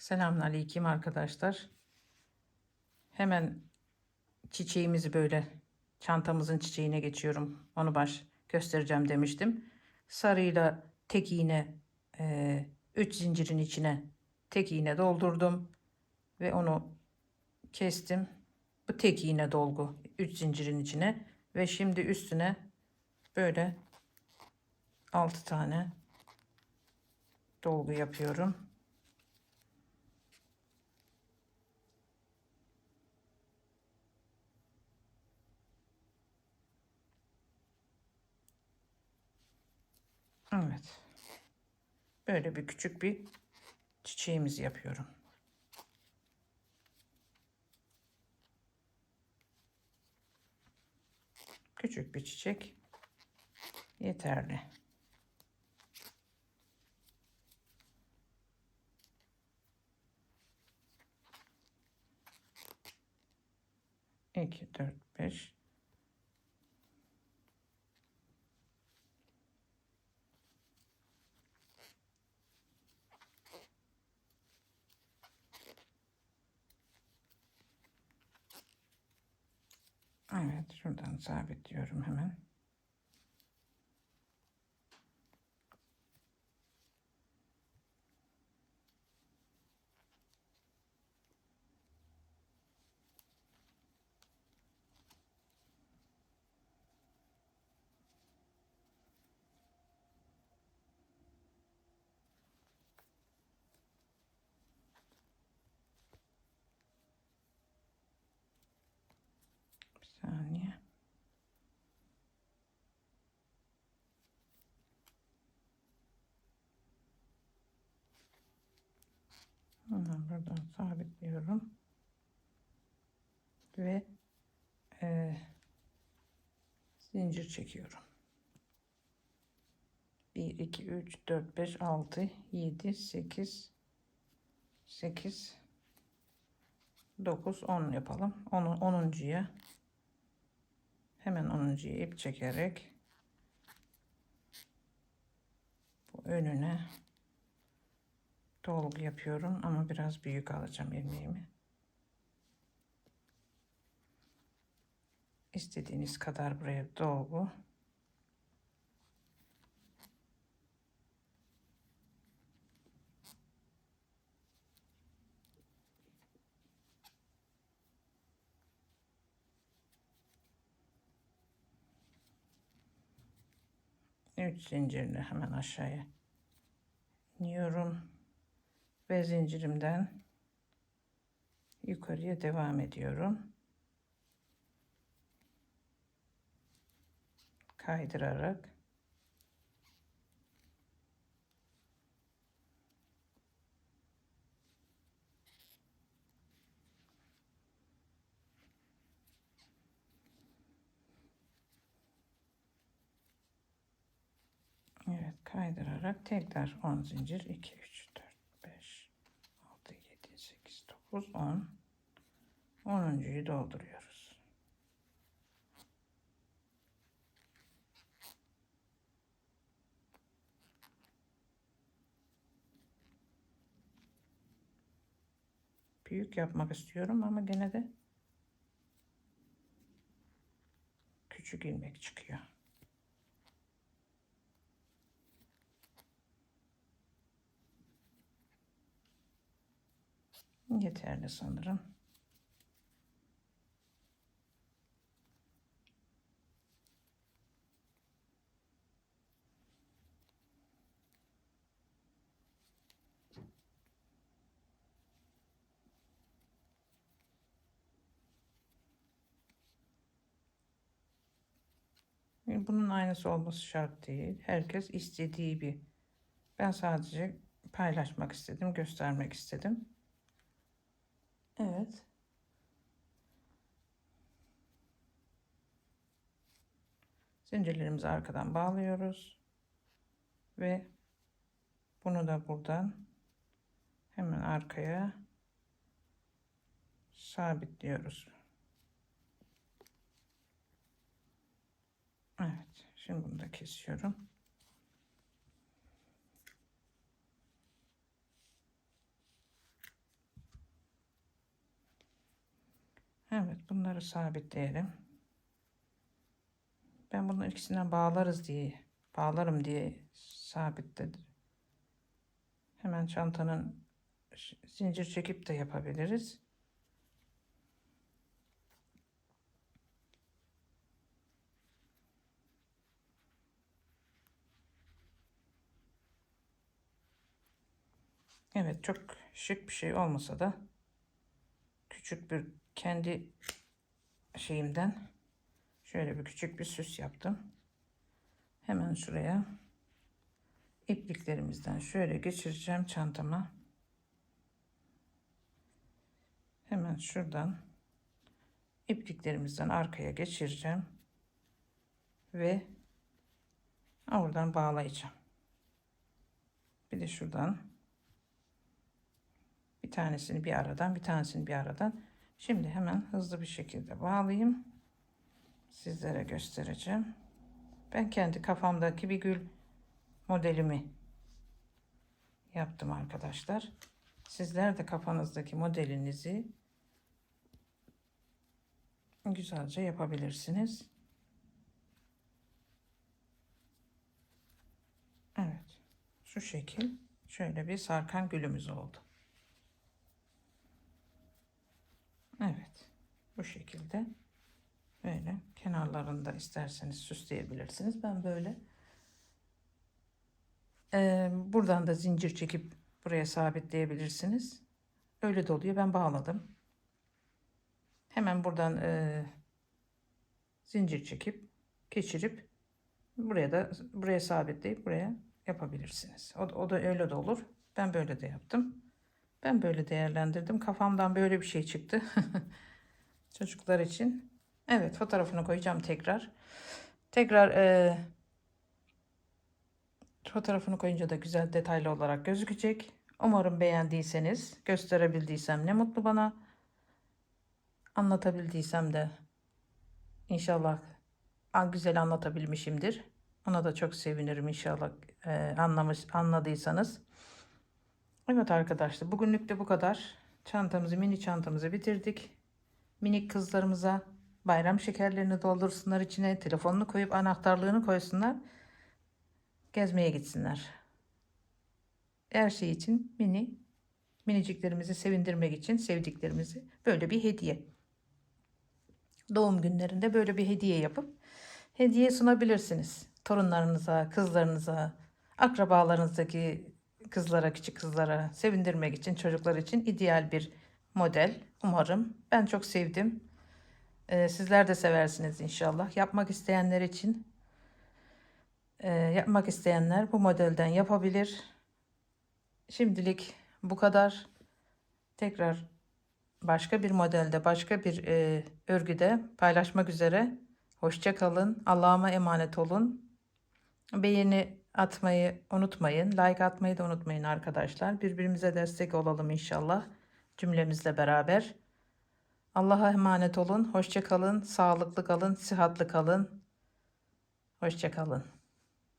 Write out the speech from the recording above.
Selamünaleyküm arkadaşlar. Hemen çiçeğimizi böyle çantamızın çiçeğine geçiyorum. Onu baş göstereceğim demiştim. Sarıyla tek iğne 3 zincirin içine tek iğne doldurdum ve onu kestim. Bu tek iğne dolgu 3 zincirin içine ve şimdi üstüne böyle 6 tane dolgu yapıyorum. Evet. Böyle bir küçük bir çiçeğimizi yapıyorum. Küçük bir çiçek yeterli. İki, dört, beş, Evet şuradan sabitliyorum hemen. Bir saniye. Hemen buradan sabitliyorum. Ve e, zincir çekiyorum. 1, 2, 3, 4, 5, 6, 7, 8, 8, 9, 10 yapalım. 10, 10'uncuya hemen 10'uncuya ip çekerek bu önüne dolgu yapıyorum ama biraz büyük alacağım ilmeğimi. İstediğiniz kadar buraya dolgu. Üç zincirle hemen aşağıya iniyorum ve zincirimden yukarıya devam ediyorum. Kaydırarak Evet kaydırarak tekrar 10 zincir 2 3 4 5 6 7 8 9 10 10.yu dolduruyoruz. Büyük yapmak istiyorum ama gene de küçük ilmek çıkıyor. Yeterli sanırım. Bunun aynısı olması şart değil. Herkes istediği bir. Ben sadece paylaşmak istedim, göstermek istedim. Evet. Zincirlerimizi arkadan bağlıyoruz. Ve bunu da buradan hemen arkaya sabitliyoruz. Evet. Şimdi bunu da kesiyorum. Evet bunları sabitleyelim. Ben bunun ikisinden bağlarız diye bağlarım diye sabitledim. Hemen çantanın zincir çekip de yapabiliriz. Evet çok şık bir şey olmasa da küçük bir kendi şeyimden şöyle bir küçük bir süs yaptım. Hemen şuraya ipliklerimizden şöyle geçireceğim çantama. Hemen şuradan ipliklerimizden arkaya geçireceğim ve oradan bağlayacağım. Bir de şuradan bir tanesini bir aradan bir tanesini bir aradan. Şimdi hemen hızlı bir şekilde bağlayayım. Sizlere göstereceğim. Ben kendi kafamdaki bir gül modelimi yaptım arkadaşlar. Sizler de kafanızdaki modelinizi güzelce yapabilirsiniz. Evet. Şu şekil şöyle bir sarkan gülümüz oldu. Evet. Bu şekilde böyle kenarlarında isterseniz süsleyebilirsiniz. Ben böyle Ee, buradan da zincir çekip buraya sabitleyebilirsiniz. Öyle de oluyor. Ben bağladım. Hemen buradan e, zincir çekip geçirip buraya da buraya sabitleyip buraya yapabilirsiniz. O, o da öyle de olur. Ben böyle de yaptım. Ben böyle değerlendirdim. Kafamdan böyle bir şey çıktı. Çocuklar için. Evet fotoğrafını koyacağım tekrar. Tekrar e, fotoğrafını koyunca da güzel detaylı olarak gözükecek. Umarım beğendiyseniz gösterebildiysem ne mutlu bana. Anlatabildiysem de inşallah an- güzel anlatabilmişimdir. Ona da çok sevinirim inşallah e, anlamış anladıysanız. Evet arkadaşlar bugünlük de bu kadar. Çantamızı mini çantamızı bitirdik. Minik kızlarımıza bayram şekerlerini doldursunlar içine. Telefonunu koyup anahtarlığını koysunlar. Gezmeye gitsinler. Her şey için mini miniciklerimizi sevindirmek için sevdiklerimizi böyle bir hediye. Doğum günlerinde böyle bir hediye yapıp hediye sunabilirsiniz. Torunlarınıza, kızlarınıza, akrabalarınızdaki kızlara, küçük kızlara sevindirmek için, çocuklar için ideal bir model. Umarım. Ben çok sevdim. Ee, sizler de seversiniz inşallah. Yapmak isteyenler için e, yapmak isteyenler bu modelden yapabilir. Şimdilik bu kadar. Tekrar başka bir modelde, başka bir e, örgüde paylaşmak üzere. Hoşça kalın. Allah'ıma emanet olun. Beğeni atmayı unutmayın. Like atmayı da unutmayın arkadaşlar. Birbirimize destek olalım inşallah. Cümlemizle beraber. Allah'a emanet olun. Hoşça kalın. Sağlıklı kalın. Sıhhatli kalın. Hoşça kalın.